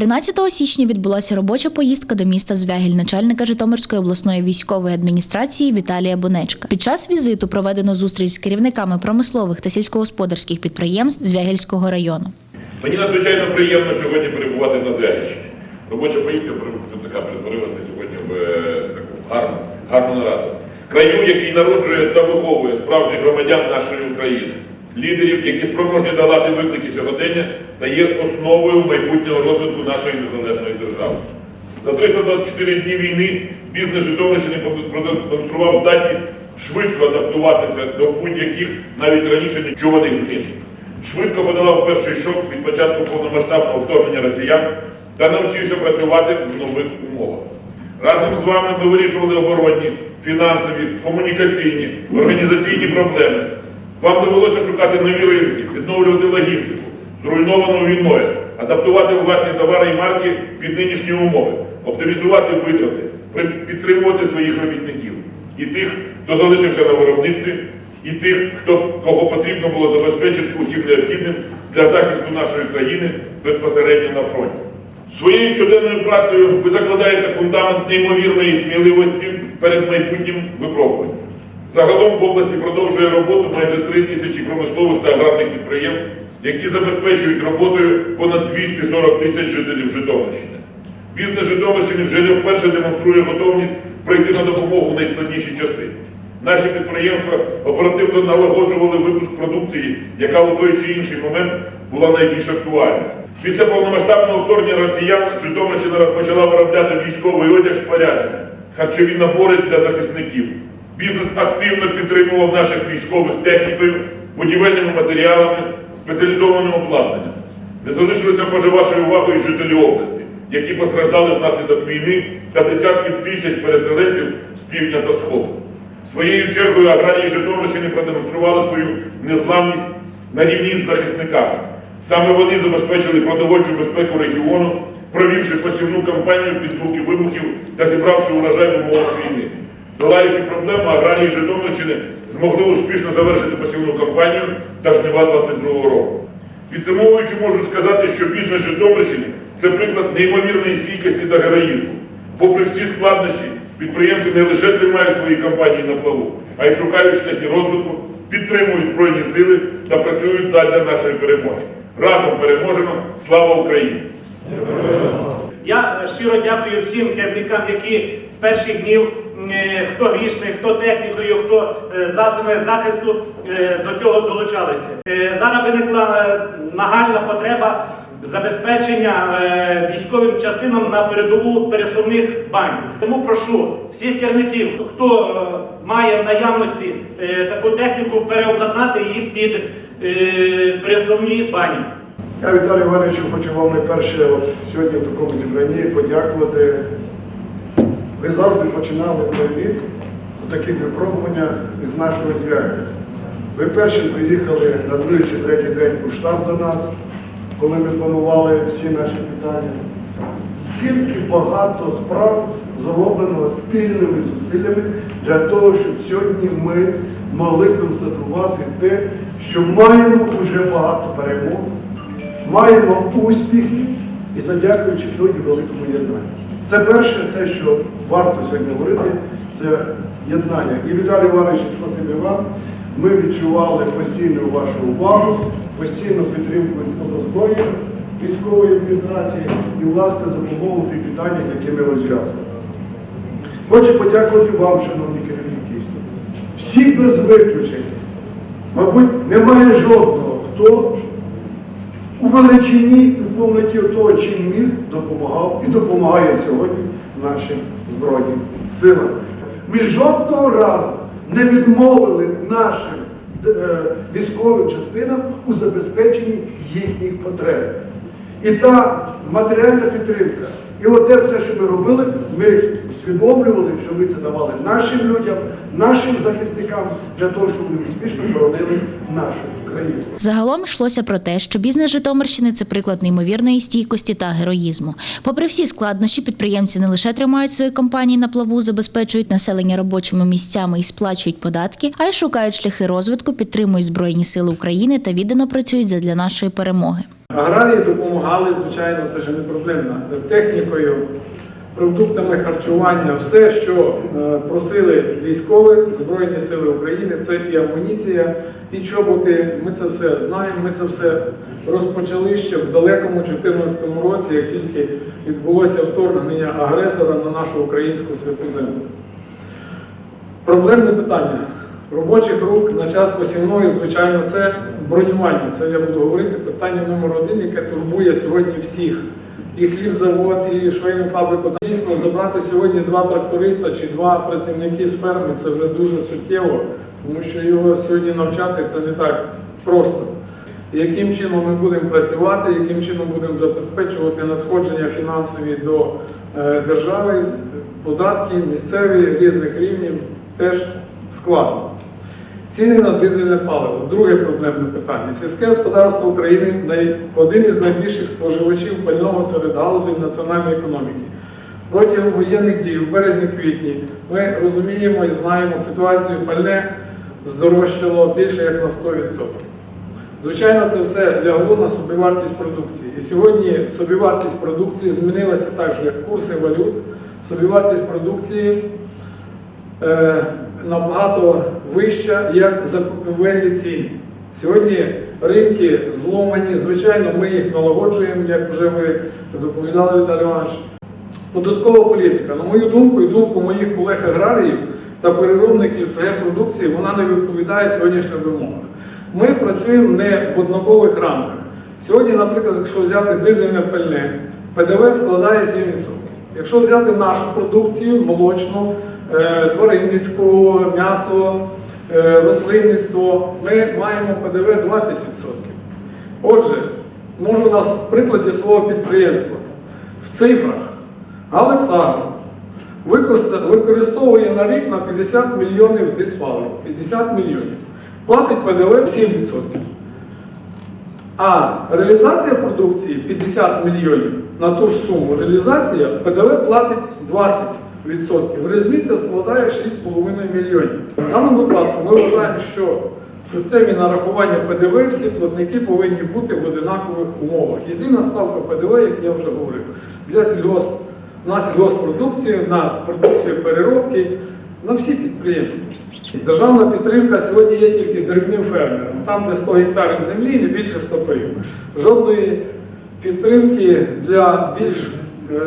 13 січня відбулася робоча поїздка до міста Звягіль начальника Житомирської обласної військової адміністрації Віталія Бонечка. Під час візиту проведено зустріч з керівниками промислових та сільськогосподарських підприємств Звягільського району. Мені надзвичайно приємно сьогодні перебувати на Звягільщині. Робоча поїздка така перетворилася сьогодні в е, таку гарну, гарну нараду. Краю, який народжує та виховує справжніх громадян нашої України, лідерів, які спроможні долати виклики сьогодення та є основою майбутнього розвитку нашої незалежної держави. За 324 дні війни бізнес Житомирщини продемонстрував здатність швидко адаптуватися до будь-яких навіть раніше нечуваних змін. Швидко подолав перший шок від початку повномасштабного вторгнення росіян та навчився працювати в нових умовах. Разом з вами ми вирішували оборонні, фінансові, комунікаційні, організаційні проблеми. Вам довелося шукати нові ринки, відновлювати логістику, зруйновану війною, адаптувати власні товари і марки під нинішні умови, оптимізувати витрати, підтримувати своїх робітників і тих, хто залишився на виробництві, і тих, хто, кого потрібно було забезпечити усім необхідним для захисту нашої країни безпосередньо на фронті. Своєю щоденною працею ви закладаєте фундамент неймовірної сміливості перед майбутнім випробуванням. Загалом в області продовжує роботу майже 3 тисячі промислових та аграрних підприємств, які забезпечують роботою понад 240 тисяч жителів Житомирщини. Бізнес Житомирщини вже не вперше демонструє готовність прийти на допомогу в найскладніші часи. Наші підприємства оперативно налагоджували випуск продукції, яка у той чи інший момент була найбільш актуальною. Після повномасштабного вторгнення росіян Житомирщина розпочала виробляти військовий одяг спорядження, харчові набори для захисників. Бізнес активно підтримував наших військових технікою, будівельними матеріалами, спеціалізованим обладнанням. Не залишилися поза вашою увагою жителі області, які постраждали внаслідок війни та десятки тисяч переселенців з півдня та сходу. Своєю чергою аграрії Житомирщини продемонстрували свою незламність на рівні з захисниками. Саме вони забезпечили продовольчу безпеку регіону, провівши посівну кампанію під звуки вибухів та зібравши урожай в умовах війни. Долаючи проблему, аграрії Житомирщини змогли успішно завершити посівну кампанію та жнива 22 року. Підсумовуючи, можу сказати, що бізнес Житомирщини це приклад неймовірної стійкості та героїзму. Попри всі складнощі, підприємці не лише тримають свої компанії на плаву, а й шукають шляхи розвитку, підтримують Збройні сили та працюють задля нашої перемоги. Разом переможемо! Слава Україні! Я щиро дякую всім керівникам, які перших днів, е, хто грішми, хто технікою, хто е, засобами захисту е, до цього долучалися. Зараз виникла нагальна потреба забезпечення військовим частинам на передову пересувних бань. Тому прошу всіх керівників, хто має в наявності таку техніку, переобладнати її під пересувні бані. Я Віталій Івановичу хочу вам найперше от сьогодні в такому зібранні подякувати. Ви завжди починали у таких випробування із нашого зв'язку. Ви першим приїхали на другий чи третій день у штаб до нас, коли ми планували всі наші питання. Скільки багато справ зроблено спільними зусиллями для того, щоб сьогодні ми могли констатувати те, що маємо вже багато перемог, маємо успіхи і задякуючи тоді великому єднанню. Це перше те, що варто сьогодні говорити, це єднання. І Віталій Іванович, спасибі вам. Ми відчували постійну вашу увагу, постійну підтримку з обласної військової адміністрації і власне допомогу тих питаннях, які ми розв'язували. Хочу подякувати вам, шановні керівники. Всі без виключення. Мабуть, немає жодного, хто у величині і в повноті того, чим міг, допомагав і допомагає сьогодні нашим Збройним силам. Ми жодного разу не відмовили нашим е, військовим частинам у забезпеченні їхніх потреб. І та матеріальна підтримка, І от те все, що ми робили, ми усвідомлювали, що ми це давали нашим людям, нашим захисникам для того, щоб вони успішно боронили нашу країну. Загалом йшлося про те, що бізнес Житомирщини це приклад неймовірної стійкості та героїзму. Попри всі складнощі, підприємці не лише тримають свої компанії на плаву, забезпечують населення робочими місцями і сплачують податки, а й шукають шляхи розвитку, підтримують збройні сили України та віддано працюють задля нашої перемоги. Аграрії допомагали, звичайно, це ж не проблемно, технікою, продуктами харчування, все, що е, просили військові Збройні Сили України, це і амуніція, і чоботи. Ми це все знаємо. Ми це все розпочали ще в далекому 2014 році, як тільки відбулося вторгнення агресора на нашу українську святу землю. Проблемне питання робочих рук на час посівної, звичайно, це бронювання. Це я буду говорити питання номер один, яке турбує сьогодні всіх. І хлібзавод, і швейну фабрику. Дійсно, забрати сьогодні два тракториста чи два працівники з ферми це вже дуже суттєво, тому що його сьогодні навчати це не так просто. Яким чином ми будемо працювати, яким чином будемо забезпечувати надходження фінансові до е, держави, податки місцеві різних рівнів теж складно. Ціни на дизельне паливо. Друге проблемне питання. Сільське господарство України один із найбільших споживачів пального серед галузей національної економіки. Протягом воєнних дій в березні-квітні ми розуміємо і знаємо ситуацію пальне здорожчало більше як на 100%. Звичайно, це все лягло на собівартість продукції. І сьогодні собівартість продукції змінилася так же, як курси валют. Собівартість продукції е, набагато вища, як закупівельні ціни. Сьогодні ринки зломані, звичайно, ми їх налагоджуємо, як вже ви доповідали Віталій Іванович. Податкова політика, на мою думку і думку моїх колег-аграріїв та переробників СГ продукції, вона не відповідає сьогоднішнім вимогам. Ми працюємо не в однакових рамках. Сьогодні, наприклад, якщо взяти дизельне пальне, ПДВ складає 7%. Якщо взяти нашу продукцію, молочну, е, тваринницьку, м'ясо, рослинництво, ми маємо ПДВ 20%. Отже, можу на прикладі свого підприємства в цифрах. Александр використовує на рік на 50 мільйонів диспалив. 50 мільйонів. Платить ПДВ 7%. А реалізація продукції 50 мільйонів на ту ж суму. Реалізація ПДВ платить 20%. Різниця складає 6,5 мільйонів. В даному випадку ми вважаємо, що в системі нарахування ПДВ всі платники повинні бути в одинакових умовах. Єдина ставка ПДВ, як я вже говорив, для сільгосп, на сільгоспродукцію, на продукцію переробки, на всі підприємства. Державна підтримка сьогодні є тільки дрібним фермерам. Там, де 100 гектарів землі, не більше 100 парів. Жодної підтримки для більш е,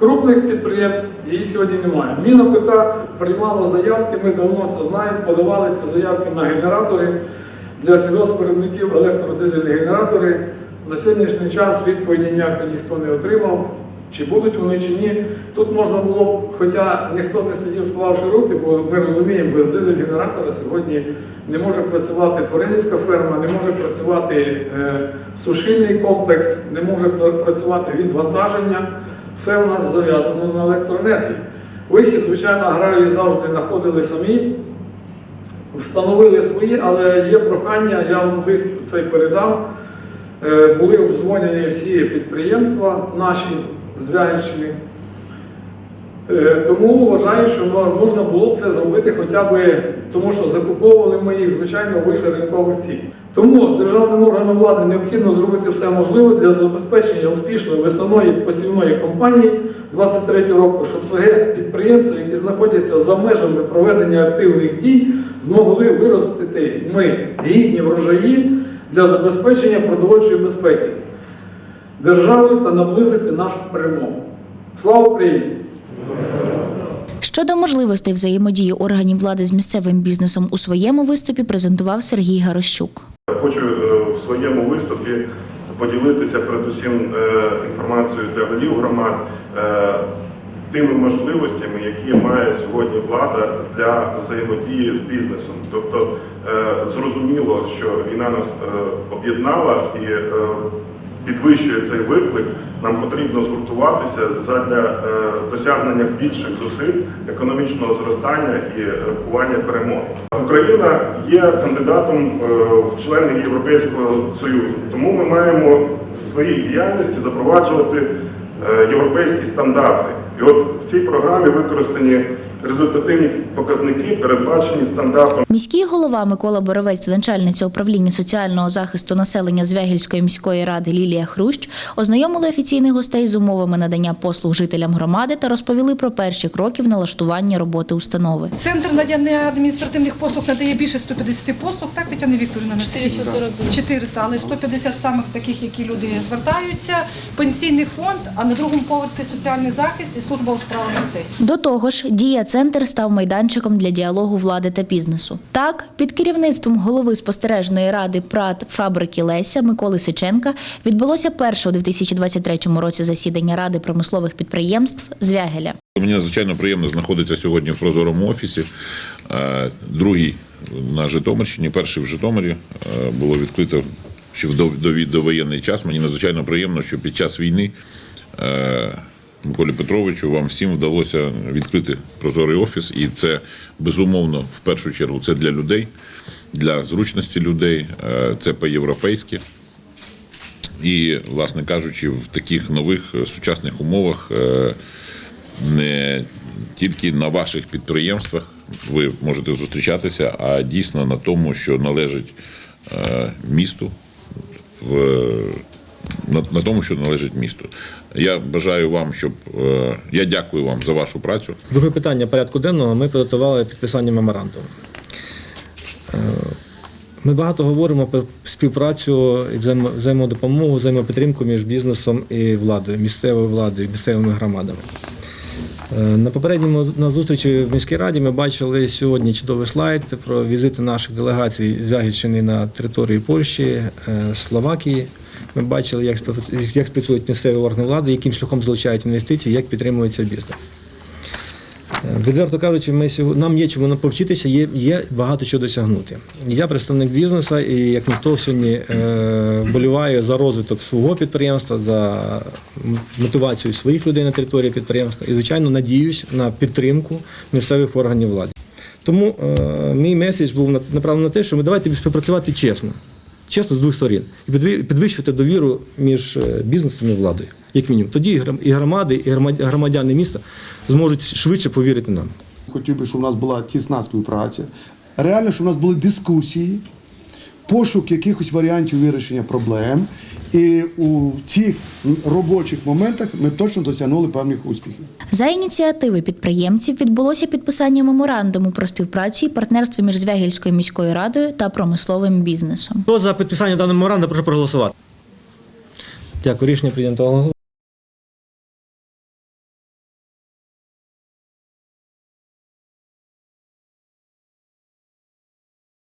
крупних підприємств її сьогодні немає. МінОПК приймало заявки, ми давно це знаємо, подавалися заявки на генератори для сільгоспвиробників електродизельні генератори. На сьогоднішній час відповіді ніякої ніхто не отримав. Чи будуть вони чи ні. Тут можна було б, хоча ніхто не сидів, склавши руки, бо ми розуміємо, без дизель-генератора сьогодні не може працювати тваринницька ферма, не може працювати е, сушильний комплекс, не може працювати відвантаження. Все у нас зав'язано на електроенергії. Вихід, звичайно, аграрії завжди знаходили самі, встановили свої, але є прохання, я вам лист цей передав. Е, Були обдзвонені всі підприємства наші з Вягільщини. Е, Тому вважаю, що можна було б це зробити хоча б тому, що закуповували ми їх, звичайно, вище ринкових цін. Тому державним органам влади необхідно зробити все можливе для забезпечення успішної весняної посівної кампанії 23 року, щоб СГ підприємства, які знаходяться за межами проведення активних дій, змогли виростити ми гідні врожаї для забезпечення продовольчої безпеки держави та наблизити нашу перемогу. Слава Україні! Щодо можливостей взаємодії органів влади з місцевим бізнесом у своєму виступі презентував Сергій Гарощук. Хочу е, в своєму виступі поділитися передусім е, інформацією для голів громад, е, тими можливостями, які має сьогодні влада для взаємодії з бізнесом. Тобто зрозуміло, що війна нас об'єднала і підвищує цей виклик нам потрібно згуртуватися задля е, досягнення більших зусиль економічного зростання і рахування перемоги. Україна є кандидатом е, в члени Європейського Союзу, тому ми маємо в своїй діяльності запроваджувати е, європейські стандарти. І от в цій програмі використані результативні показники, передбачені стандартом. Міський голова Микола Боровець та начальниця управління соціального захисту населення Звягільської міської ради Лілія Хрущ ознайомили офіційних гостей з умовами надання послуг жителям громади та розповіли про перші кроки в налаштуванні роботи установи. Центр надання адміністративних послуг надає більше 150 послуг, так, Тетяна Вікторівна? 440. 400, але 150 самих таких, які люди звертаються, пенсійний фонд, а на другому поверсі соціальний захист і служба у справах дітей. До того ж, дія центр став майданчиком для діалогу влади та бізнесу. Так, під керівництвом голови спостережної ради ПРАТ фабрики Леся Миколи Сиченка відбулося перше у 2023 році засідання ради промислових підприємств Звягеля. Мені надзвичайно приємно знаходитися сьогодні в прозорому офісі. Е, Другий на Житомирщині, перший в Житомирі е, було відкрито ще в довоєнний час. Мені надзвичайно приємно, що під час війни е, Миколі Петровичу вам всім вдалося відкрити прозорий офіс, і це безумовно в першу чергу це для людей, для зручності людей, е, це по-європейськи. І, власне кажучи, в таких нових е, сучасних умовах е, не тільки на ваших підприємствах ви можете зустрічатися, а дійсно на тому, що належить місту, в, на, на тому, що належить місту. Я бажаю вам, щоб е, я дякую вам за вашу працю. Друге питання порядку денного ми підготували підписання меморандуму. Е, Ми багато говоримо про співпрацю і взаємодопомогу, взаємопідтримку між бізнесом і владою, місцевою владою, місцевими громадами. Е, На попередньому на зустрічі в міській раді ми бачили сьогодні чудовий слайд про візити наших делегацій з на території Польщі, е, Словакії. Ми бачили, як як спрацюють місцеві органи влади, яким шляхом залучають інвестиції, як підтримується бізнес. Е, Відверто кажучи, ми сьогодні, нам є чому повчитися, є, є багато чого досягнути. Я представник бізнесу, і як ніхто сьогодні е, боліваю за розвиток свого підприємства, за мотивацію своїх людей на території підприємства і, звичайно, надіюсь на підтримку місцевих органів влади. Тому е, мій меседж був направлений на те, що ми давайте співпрацювати чесно, чесно з двох сторін, і підвищувати довіру між е, бізнесом і владою, як мінімум. Тоді і громади, і громадя- громадяни міста зможуть швидше повірити нам. Хотів би, щоб у нас була тісна співпраця. Реально, щоб у нас були дискусії, пошук якихось варіантів вирішення проблем. І у цих робочих моментах ми точно досягнули певних успіхів. За ініціативи підприємців відбулося підписання меморандуму про співпрацю і партнерство між Звягільською міською радою та промисловим бізнесом. Хто за підписання даного меморандуму, прошу проголосувати. Дякую, рішення прийнято.